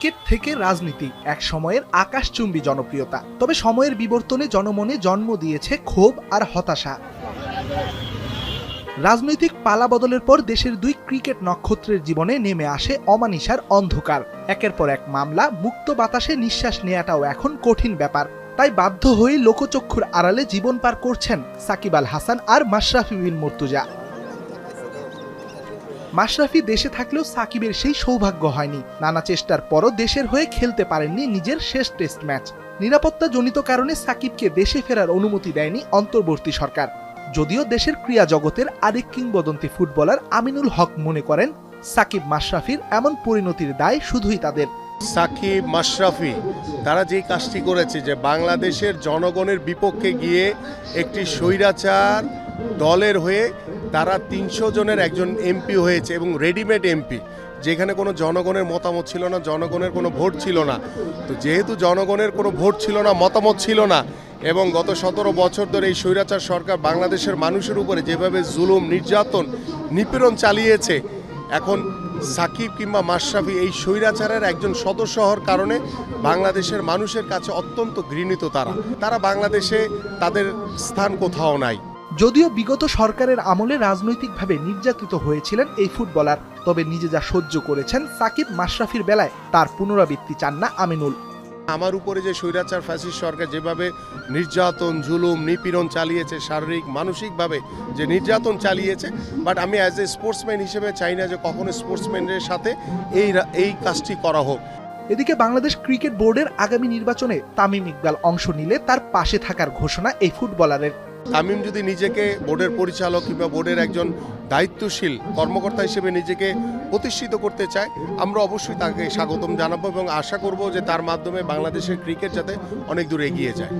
Cricket থেকে রাজনীতি, এক সময়ের আকাশচুম্বী জনপ্রিয়তা। তবে সময়ের বিবর্তনে জনমনে জন্ম দিয়েছে ক্ষোভ আর হতাশা। রাজনৈতিক পালা বদলের পর দেশের দুই ক্রিকেট নক্ষত্রের জীবনে নেমে আসে অমানিসার অন্ধকার। একের পর এক মামলা, মুক্ত বাতাসে নিঃশ্বাস নেওয়াটাও এখন কঠিন ব্যাপার। তাই বাধ্য হয়ে লোকচক্ষুর আড়ালে জীবন পার করছেন সাকিব আল হাসান আর মাশরাফি বিন মুর্তুজা। মাশরাফি দেশে থাকলেও সাকিবের সেই সৌভাগ্য হয়নি। নানা চেষ্টার পরও দেশের হয়ে খেলতে পারেননি নিজের শেষ টেস্ট ম্যাচ। নিরাপত্তাজনিত কারণে সাকিবকে দেশে ফেরার অনুমতি দেয়নি অন্তর্বর্তী সরকার। যদিও দেশের ক্রীড়া জগতের আরেক কিংবদন্তি ফুটবলার আমিনুল হক মনে করেন, সাকিব মাশরাফির এমন পরিণতির দায় শুধুই তাদের। সাকিব মাশরাফি, তারা যেই কাজটি করেছে যে বাংলাদেশের জনগণের বিপক্ষে গিয়ে একটি স্বৈরাচার দলের হয়ে তারা তিনশো জনের একজন এমপি হয়েছে এবং রেডিমেড এমপি যেখানে কোনো জনগণের মতামত ছিল না, জনগণের কোনো ভোট ছিল না। তো যেহেতু জনগণের কোনো ভোট ছিল না, মতামত ছিল না, এবং গত সতেরো বছর ধরে এই স্বৈরাচার সরকার বাংলাদেশের মানুষের উপরে যেভাবে জুলুম, নির্যাতন, নিপীড়ন চালিয়েছে, এখন সাকিব কিংবা মাশরাফি এই স্বৈরাচারের একজন সদস্য হওয়ার কারণে বাংলাদেশের মানুষের কাছে অত্যন্ত ঘৃণিত তারা। তারা বাংলাদেশে তাদের স্থান কোথাও নাই। যদিও বিগত সরকারের আমলে রাজনৈতিকভাবে নির্যাতিত হয়েছিলেন এই ফুটবলার তবে নিজে যা সহ্য করেছেন সাকিব মাশরাফির বেলায় তার পুনরাবৃত্তি চান না আমিনুল। আমার উপরে যে স্বৈরাচার ফ্যাসিস্ট সরকার যেভাবে নির্যাতন জুলুম নিপীড়ন চালিয়েছে শারীরিক মানসিকভাবে যে নির্যাতন চালিয়েছে বাট আমি অ্যাজ এ স্পোর্টসম্যান হিসেবে চাই না যে কখনো স্পোর্টসম্যানের সাথে এই এই কাজটি করা হোক। এদিকে বাংলাদেশ ক্রিকেট বোর্ডের আগামী নির্বাচনে তামিম ইকবাল অংশ নিলে তার পাশে থাকার ঘোষণা এই ফুটবলারের। তামিম যদি নিজেকে বোর্ডের পরিচালক কিংবা বোর্ডের একজন দায়িত্বশীল কর্মকর্তা হিসেবে নিজেকে প্রতিষ্ঠিত করতে চায়, আমরা অবশ্যই তাকে স্বাগতম জানাব এবং আশা করব যে তার মাধ্যমে বাংলাদেশের ক্রিকেট যাতে অনেক দূর এগিয়ে যায়।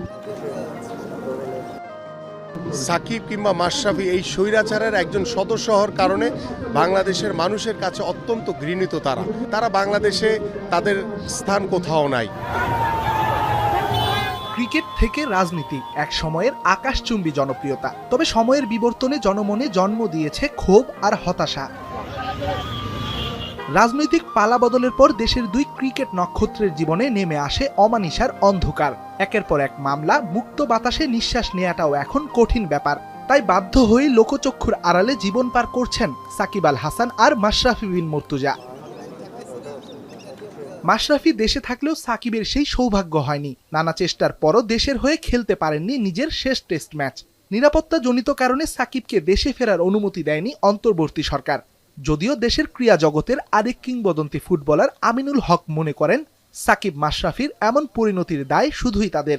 সাকিব কিংবা মাশরাফি এই স্বৈরাচারের একজন সদস্য হওয়ার কারণে বাংলাদেশের মানুষের কাছে অত্যন্ত ঘৃণিত তারা। তারা বাংলাদেশে তাদের স্থান কোথাও নাই। ক্রিকেট থেকে রাজনীতি, এক সময়ের আকাশচুম্বী জনপ্রিয়তা। তবে সময়ের বিবর্তনে জনমনে জন্ম দিয়েছে ক্ষোভ আর হতাশা। রাজনৈতিক পালা বদলের পর দেশের দুই ক্রিকেট নক্ষত্রের জীবনে নেমে আসে অমানিসার অন্ধকার। একের পর এক মামলা, মুক্ত বাতাসে নিঃশ্বাস নেওয়াটাও এখন কঠিন ব্যাপার। তাই বাধ্য হয়ে লোকচক্ষুর আড়ালে জীবন পার করছেন সাকিব আল হাসান আর মাশরাফি বিন মুর্তুজা। মাশরাফি দেশে থাকলেও সাকিবের সেই সৌভাগ্য হয়নি। নানা চেষ্টার পরও দেশের হয়ে খেলতে পারেননি নিজের শেষ টেস্ট ম্যাচ। নিরাপত্তাজনিত কারণে সাকিবকে দেশে ফেরার অনুমতি দেয়নি অন্তর্বর্তী সরকার। যদিও দেশের ক্রীড়া জগতের আরেক কিংবদন্তি ফুটবলার আমিনুল হক মনে করেন, সাকিব মাশরাফির এমন পরিণতির দায় শুধুই তাদের।